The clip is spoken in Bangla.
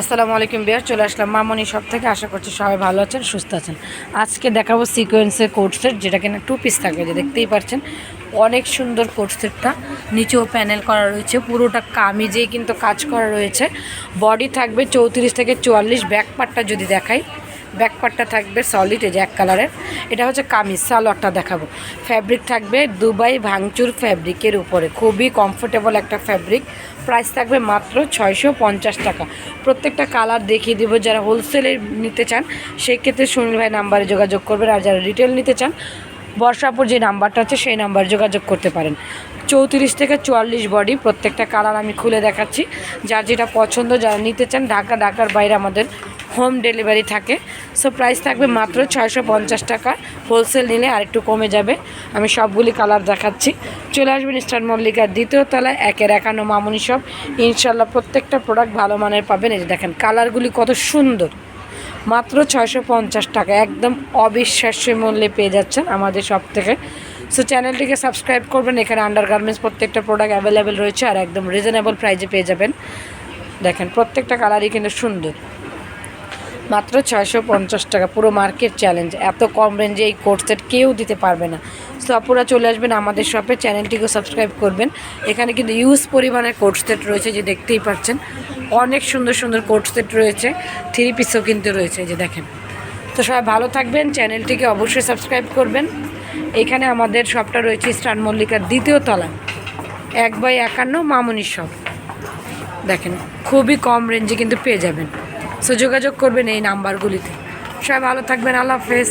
আসসালামু আলাইকুম বিয়ার, চলে আসলাম মামনি সব থেকে। আশা করছি সবাই ভালো আছেন, সুস্থ আছেন। আজকে দেখাবো সিকোয়েন্সের কোর্সের যেটা কিনা টু পিস থাকবে যে দেখতেই পাচ্ছেন। অনেক সুন্দর কোর্সেরটা নিচেও প্যানেল করা রয়েছে, পুরোটা কামিজেই কিন্তু কাজ করা রয়েছে। বডি থাকবে চৌত্রিশ থেকে চুয়াল্লিশ ব্যাক পার্টটা যদি দেখাই। ব্যাক পার্টটা থাকবে সলিড এই যে এক কালারের এটা হচ্ছে কামিজ, সালোয়ারটা দেখাবো। ফ্যাব্রিক থাকবে দুবাই ভাঙচুর ফ্যাব্রিকের উপরে। খুবই কমফোর্টেবল একটা ফ্যাব্রিক প্রাইস থাকবে মাত্র ছয়শো পঞ্চাশ টাকা। প্রত্যেকটা কালার দেখিয়ে দিব, যারা হোলসেলে নিতে চান সেক্ষেত্রে সুনীল ভাই নাম্বারে যোগাযোগ করবেন। আর যারা রিটেল নিতে চান বর্ষাপুর যে নাম্বারটা আছে, সেই নাম্বার যোগাযোগ করতে পারেন। চৌত্রিশ থেকে চুয়াল্লিশ বডি প্রত্যেকটা কালার আমি খুলে দেখাচ্ছি। যার যেটা পছন্দ, যারা নিতে চান, ঢাকা, ঢাকার বাইরে আমাদের হোম ডেলিভারি থাকে। সো প্রাইস থাকবে মাত্র ছয়শো পঞ্চাশ টাকা। হোলসেল নিলে আরেকটু কমে যাবে। আমি সবগুলি কালার দেখাচ্ছি। চলে আসবেন স্টার মল্লিকার দ্বিতীয় তলায়, একের একান্ন মামুনি সব ইনশাল্লাহ প্রত্যেকটা প্রোডাক্ট ভালো মানের পাবেন। এই দেখেন কালারগুলি কত সুন্দর। মাত্র ছয়শো পঞ্চাশ টাকা, একদম অবিশ্বাস্য মূল্যে পেয়ে যাচ্ছেন আমাদের সব থেকে সো চ্যানেলটিকে সাবস্ক্রাইব করবেন, এখানে আন্ডার গার্মেন্টস প্রত্যেকটা প্রোডাক্ট অ্যাভেলেবেল রয়েছে আর একদম রিজনেবল প্রাইজে পেয়ে যাবেন। দেখেন, প্রত্যেকটা কালারই কিন্তু সুন্দর। মাত্র ছয়শো পঞ্চাশ টাকা। পুরো মার্কেট চ্যালেঞ্জ এত কম রেঞ্জে এই কোর্স সেট কেউ দিতে পারবে না। সো আপুরা চলে আসবেন আমাদের শপে চ্যানেলটিকে সাবস্ক্রাইব করবেন। এখানে কিন্তু ইউজ পরিমাণের কোর্স সেট রয়েছে, যে দেখতেই পাচ্ছেন। অনেক সুন্দর সুন্দর কোর্স সেট রয়েছে। থ্রি পিসও কিন্তু রয়েছে যে দেখেন। তো সবাই ভালো থাকবেন চ্যানেলটিকে অবশ্যই সাবস্ক্রাইব করবেন। এখানে আমাদের শপটা রয়েছে স্টার মল্লিকার দ্বিতীয় তলা। এক বাই একান্ন মামুনির শপ দেখেন, খুবই কম রেঞ্জে কিন্তু পেয়ে যাবেন। সো যোগাযোগ করবেন এই নাম্বারগুলিতে। সবাই ভালো থাকবেন আল্লাহ হাফেজ।